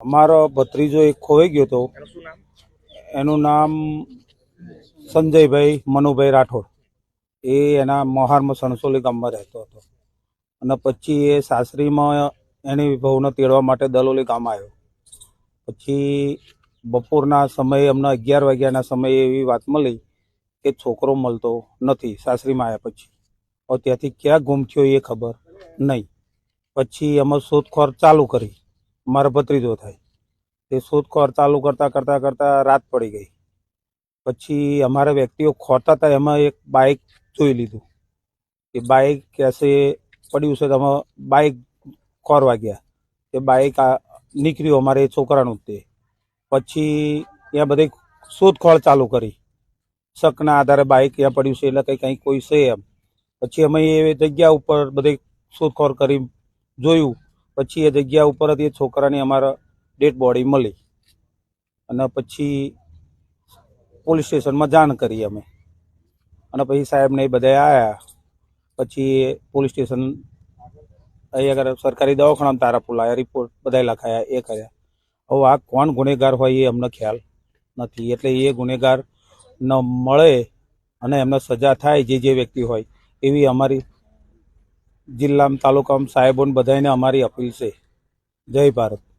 અમારો ભત્રીજો એક ખોવાઈ ગયો હતો. એનું નામ સંજયભાઈ મનુભાઈ રાઠોડ. એ એના મોહારમાં સણસોલી ગામમાં રહેતો હતો. અને પછી એ સાસરીમાં એની વહુને તેડવા માટે દલોલી ગામ આવ્યો. પછી બપોરના સમયે અમને અગિયાર વાગ્યાના સમયે એવી વાત મળી કે છોકરો મળતો નથી સાસરીમાં આવ્યા પછી. ત્યાંથી ક્યાં ગુમ થયો એ ખબર નહીં. પછી અમે શોધખોળ ચાલુ કરી. મારા ભત્રીજો થાય. તે શોધખોળ ચાલુ કરતાં કરતાં કરતાં રાત પડી ગઈ. પછી અમારા વ્યક્તિઓ ખોતા હતા, એમાં એક બાઇક જોઈ લીધું. એ બાઇક કેસે પડ્યું છે, તો અમે બાઇક ખોરવા ગયા. એ બાઇક નીકળ્યું અમારે છોકરાનું તે. પછી ત્યાં બધી શોધખોળ ચાલુ કરી. શકના આધારે બાઇક ત્યાં પડ્યું છે, એટલે કંઈ કંઈ કોઈ છે એમ. પછી અમે એ જગ્યા ઉપર બધી શોધખોળ કરી જોયું. પછી એ જગ્યા ઉપર જ એ છોકરાની અમારા ડેડ બોડી મળી. અને પછી પોલીસ સ્ટેશનમાં જાણ કરી અમે. અને પછી સાહેબને એ બધા આવ્યા પછી પોલીસ સ્ટેશન અહીંયા આગળ સરકારી દવાખાનામાં તારા પુલાયા રિપોર્ટ બધા લખાયા, એ કર્યા. હવે આ કોણ ગુનેગાર હોય એ અમને ખ્યાલ નથી. એટલે એ ગુનેગાર ન મળે અને એમને સજા થાય જે જે વ્યક્તિ હોય એવી અમારી જિલ્લામાં તાલુકામાં સાહેબોને બધાને અમારી અપીલ છે. જય ભારત.